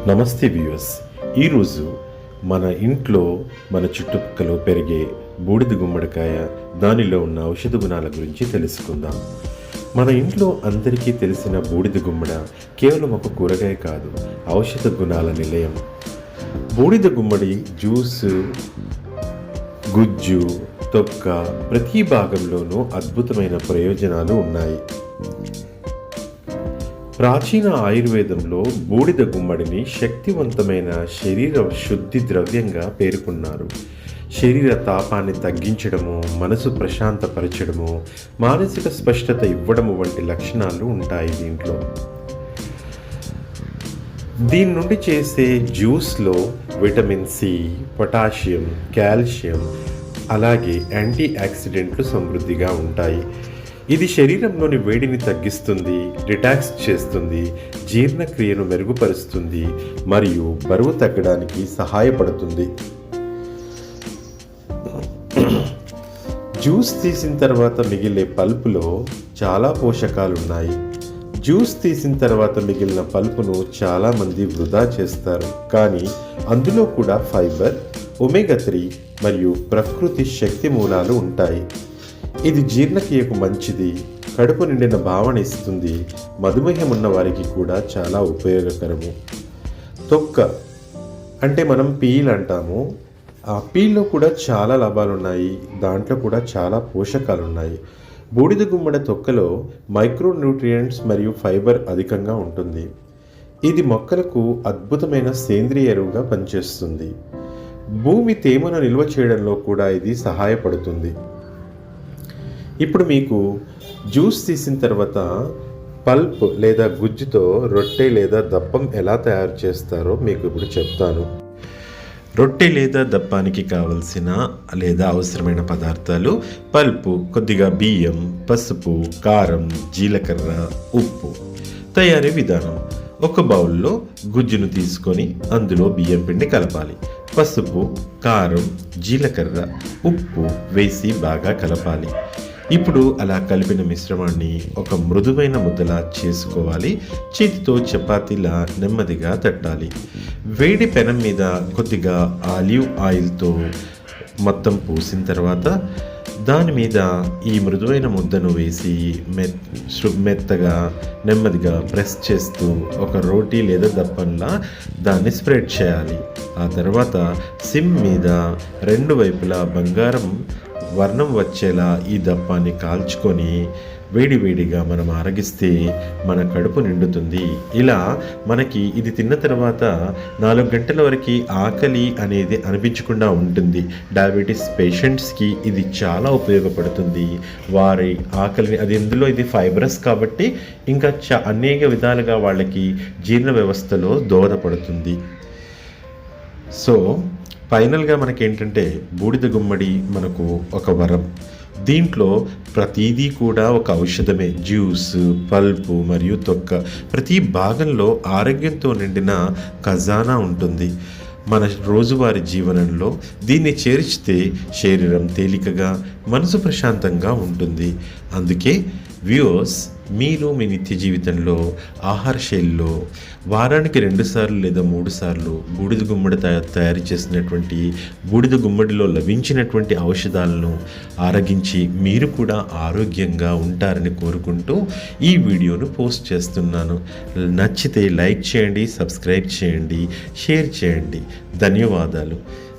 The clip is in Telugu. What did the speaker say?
నమస్తే వ్యూయర్స్ ఈరోజు మన ఇంట్లో మన చుట్టుపక్కల పెరిగే బూడిద గుమ్మడికాయ దానిలో ఉన్న ఔషధ గుణాల గురించి తెలుసుకుందాం. మన ఇంట్లో అందరికీ తెలిసిన బూడిద గుమ్మడ కేవలం ఒక కూరగాయ కాదు ఔషధ గుణాల నిలయం. బూడిద గుమ్మడి జ్యూస్ గుజ్జు తొక్క ప్రతి భాగంలోనూ అద్భుతమైన ప్రయోజనాలు ఉన్నాయి. ప్రాచీన ఆయుర్వేదంలో బూడిద గుమ్మడిని శక్తివంతమైన శరీర శుద్ధి ద్రవ్యంగా పేర్కొన్నారు. శరీర తాపాన్ని తగ్గించడము మనసు ప్రశాంతపరచడము మానసిక స్పష్టత ఇవ్వడము వంటి లక్షణాలు ఉంటాయి దీంట్లో. దీని నుండి చేసే జ్యూస్లో విటమిన్ సి పొటాషియం కాల్షియం అలాగే యాంటీ ఆక్సిడెంట్లు సమృద్ధిగా ఉంటాయి. ఇది శరీరంలోని వేడిని తగ్గిస్తుంది రిటాక్స్ చేస్తుంది జీర్ణక్రియను మెరుగుపరుస్తుంది మరియు బరువు తగ్గడానికి సహాయపడుతుంది. జ్యూస్ తీసిన తర్వాత మిగిలే పల్పులో చాలా పోషకాలు ఉన్నాయి జ్యూస్ తీసిన తర్వాత మిగిలిన పల్పును చాలామంది వృధా చేస్తారు. కానీ అందులో కూడా ఫైబర్ ఒమేగా త్రీ మరియు ప్రకృతి శక్తి మూలాలు ఉంటాయి. ఇది జీర్ణక్రియకు మంచిది కడుపు నిండిన భావన ఇస్తుంది మధుమేహం ఉన్న వారికి కూడా చాలా ఉపయోగకరము. తొక్క అంటే మనం పీల్ అంటాము. ఆ పీల్లో కూడా చాలా లాభాలు ఉన్నాయి దాంట్లో కూడా చాలా పోషకాలు ఉన్నాయి బూడిద గుమ్మడి తొక్కలో మైక్రో న్యూట్రియంట్స్ మరియు ఫైబర్ అధికంగా ఉంటుంది. ఇది మొక్కలకు అద్భుతమైన సేంద్రియ ఎరువుగా పనిచేస్తుంది. భూమి తేమను నిల్వ చేయడంలో కూడా ఇది సహాయపడుతుంది. ఇప్పుడు మీకు జ్యూస్ తీసిన తర్వాత పల్ప్ లేదా గుజ్జుతో రొట్టె లేదా దప్పం ఎలా తయారు చేస్తారో మీకు ఇప్పుడు చెప్తాను. రొట్టె లేదా దప్పానికి కావలసిన లేదా అవసరమైన పదార్థాలు పల్పు కొద్దిగా బియ్యం పసుపు కారం జీలకర్ర ఉప్పు తయారీ విధానం. ఒక బౌల్లో గుజ్జును తీసుకొని అందులో బియ్యం పిండి కలపాలి. పసుపు కారం జీలకర్ర ఉప్పు వేసి బాగా కలపాలి. ఇప్పుడు అలా కలిపిన మిశ్రమాన్ని ఒక మృదువైన ముద్దలా చేసుకోవాలి. చేతితో చపాతీలా నెమ్మదిగా తట్టాలి. వేడి పెనం మీద కొద్దిగా ఆలివ్ ఆయిల్తో మొత్తం పూసిన తర్వాత దాని మీద ఈ మృదువైన ముద్దను వేసి మెత్ మెత్తగా నెమ్మదిగా ప్రెస్ చేస్తూ ఒక రోటీ లేదా దప్పంలా దాన్ని స్ప్రెడ్ చేయాలి. ఆ తర్వాత సిమ్ మీద రెండు వైపులా బంగారం వర్ణం వచ్చేలా ఈ దప్పాన్ని కాల్చుకొని వేడివేడిగా మనం ఆరగిస్తే మన కడుపు నిండుతుంది. ఇలా మనకి ఇది తిన్న తర్వాత నాలుగు గంటల వరకు ఆకలి అనేది అనిపించకుండా ఉంటుంది. డయాబెటీస్ పేషెంట్స్కి ఇది చాలా ఉపయోగపడుతుంది. వారి ఆకలిని అది ఎందులో ఇది ఫైబరస్ కాబట్టి ఇంకా చ అనేక విధాలుగా వాళ్ళకి జీర్ణ వ్యవస్థలో దోహదపడుతుంది. సో ఫైనల్గా మనకేంటంటే బూడిద గుమ్మడి మనకు ఒక వరం. దీంట్లో ప్రతిదీ కూడా ఒక ఔషధమే. జ్యూస్ పల్పు మరియు తొక్క. ప్రతి భాగంలో ఆరోగ్యంతో నిండిన ఖజానా ఉంటుంది. మన రోజువారీ జీవనంలో దీన్ని చేర్చితే శరీరం తేలికగా మనసు ప్రశాంతంగా ఉంటుంది. అందుకే వ్యూవర్స్ మీరు మీ నిత్య జీవితంలో ఆహార శైలిలో వారానికి రెండు సార్లు లేదా మూడు సార్లు బూడిద గుమ్మడి తయారు చేసినటువంటి బూడిద గుమ్మడిలో లభించినటువంటి ఔషధాలను ఆరగించి మీరు కూడా ఆరోగ్యంగా ఉంటారని కోరుకుంటూ ఈ వీడియోను పోస్ట్ చేస్తున్నాను. నచ్చితే లైక్ చేయండి సబ్స్క్రైబ్ చేయండి షేర్ చేయండి. ధన్యవాదాలు.